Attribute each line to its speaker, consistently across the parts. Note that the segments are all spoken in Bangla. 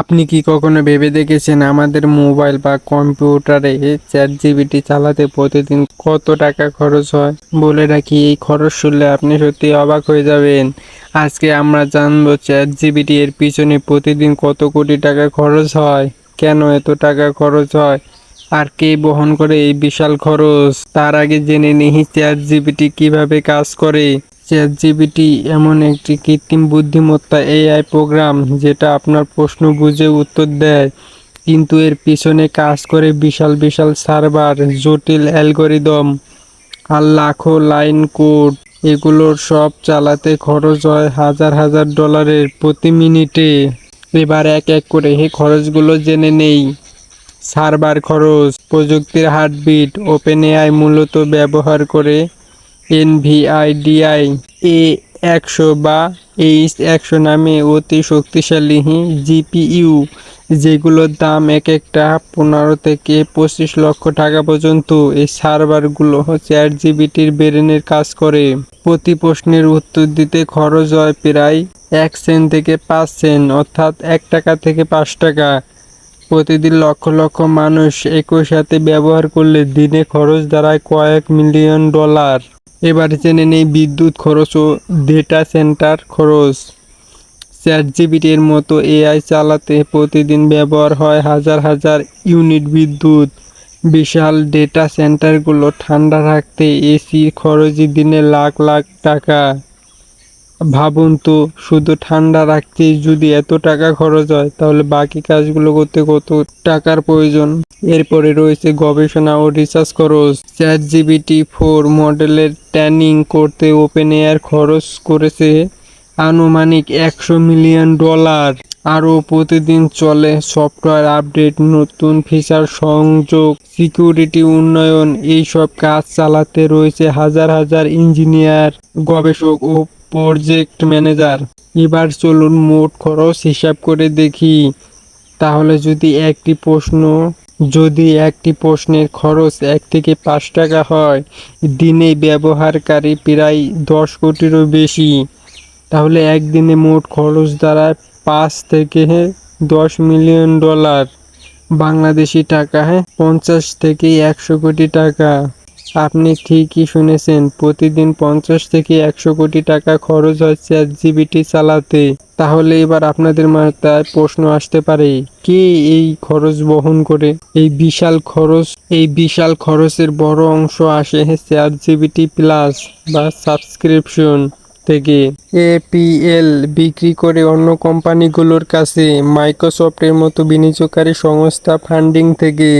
Speaker 1: আপনি কি কখনো ভেবে দেখেছেন আমাদের মোবাইল বা কম্পিউটারে চ্যাট জিবিটি চালাতে প্রতিদিন কত টাকা খরচ হয়? বলে রাখি, এই খরচ শুনলে আপনি সত্যি অবাক হয়ে যাবেন। আজকে আমরা জানব চ্যাট জিবিটি এর পিছনে প্রতিদিন কত কোটি টাকা খরচ হয়, কেন এত টাকা খরচ হয়, আর কে বহন করে এই বিশাল খরচ? তার আগে জেনে নিই চ্যাট জিবিটি কীভাবে কাজ করে। চ্যাট জিবিটি এমন একটি কৃত্রিম বুদ্ধিমত্তা এআই প্রোগ্রাম যেটা আপনার প্রশ্ন বুঝে উত্তর দেয়, কিন্তু এর পিছনে কাজ করে বিশাল বিশাল সার্ভার, জটিল অ্যালগোরিদম আর লাখো লাইন কোড। এগুলোর সব চালাতে খরচ হয় হাজার হাজার ডলারের প্রতি মিনিটে। এবার এক এক করে এই খরচগুলো জেনে নেই। সার্ভার খরচ, প্রযুক্তির হার্টবিট ওপেন এআই মূলত ব্যবহার করে এনভিআইডিআই এ একশো বা এইচ একশো নামে অতি শক্তিশালী জিপিইউ যেগুলোর দাম এক একটা পনেরো থেকে পঁচিশ লক্ষ টাকা পর্যন্ত। এই সার্ভারগুলো চ্যাট জিবিটির ব্রেনের কাজ করে। প্রতি প্রশ্নের উত্তর দিতে খরচ হয় প্রায় এক সেন্ট থেকে পাঁচ সেন্ট, অর্থাৎ এক টাকা থেকে পাঁচ টাকা। প্রতিদিন লক্ষ লক্ষ মানুষ একই সাথে ব্যবহার করলে দিনে খরচ দাঁড়ায় কয়েক মিলিয়ন ডলার। এবার জেনে নেই বিদ্যুৎ খরচ ও ডেটা সেন্টার খরচ। চ্যাট জিবিটির মতো এআই চালাতে প্রতিদিন ব্যবহার হয় হাজার হাজার ইউনিট বিদ্যুৎ। বিশাল ডেটা সেন্টারগুলো ঠান্ডা রাখতে এসি খরচই দিনে লাখ লাখ টাকা। ভাবুন তো, শুধু ঠান্ডা রাখতেই যদি এত টাকা খরচ হয়, তাহলে বাকি কাজগুলো করতে কত টাকার প্রয়োজন? এরপরে রয়েছে গবেষণা ও রিসার্চ খরচ। চ্যাট জিবিটি ফোর মডেলের ট্যানিং করতে ওপেন এয়ার খরচ করেছে আনুমানিক একশো মিলিয়ন ডলার আরও প্রতিদিন চলে সফটওয়্যার আপডেট, নতুন ফিচার সংযোগ সিকিউরিটি উন্নয়ন, এইসব কাজ চালাতে রয়েছে হাজার হাজার ইঞ্জিনিয়ার গবেষক ও প্রজেক্ট ম্যানেজার এবার চলুন মোট খরচ হিসাব করে দেখি। তাহলে যদি একটি প্রশ্ন যদি একটি প্রশ্নের খরচ এক থেকে পাঁচ টাকা হয়, দিনে ব্যবহারকারী প্রায় দশ কোটিরও বেশি। তাহলে একদিনে মোট খরচ দ্বারা পাঁচ থেকে দশ মিলিয়ন ডলার। বাংলাদেশি টাকা হ্যাঁ পঞ্চাশ থেকে একশো কোটি টাকা। আপনি ঠিকই শুনেছেন, প্রতিদিন পঞ্চাশ থেকে একশো কোটি টাকা খরচ হয় চ্যাট জিবিটি চালাতে। তাহলে এবার আপনাদের মাথায় প্রশ্ন আসতে পারে, কে এই খরচ বহন করে? এই বিশাল খরচ, এই বিশাল খরচের বড় অংশ আসে চ্যাট জিবিটি প্লাস বা সাবস্ক্রিপশন থেকে। এপিএল বিক্রি করে অন্য কোম্পানিগুলোর কাছে মাইক্রোসফটের মতো বিনিয়োগকারী সংস্থা ফান্ডিং থেকে।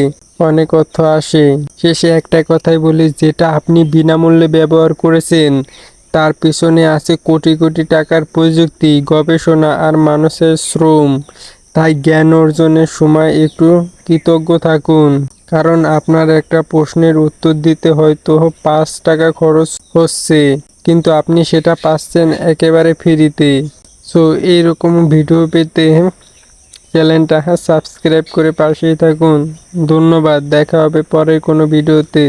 Speaker 1: অনেক অর্থ আসে। শেষে একটা কথাই বলি, যেটা আপনি বিনামূল্যে ব্যবহার করেছেন, তার পিছনে আছে কোটি কোটি টাকার প্রযুক্তি, গবেষণা আর মানুষের শ্রম। তাই জ্ঞান অর্জনের সময় একটু কৃতজ্ঞ থাকুন। কারণ আপনার একটা প্রশ্নের উত্তর দিতে হয়তো পাঁচ টাকা খরচ হচ্ছে, কিন্তু আপনি সেটা পাচ্ছেন একেবারে ফ্রিতে। সো, এইরকম ভিডিও পেতে চ্যানেলটা সাবস্ক্রাইব করে পাশেই থাকুন। ধন্যবাদ দেখা হবে পরের কোনো ভিডিওতে।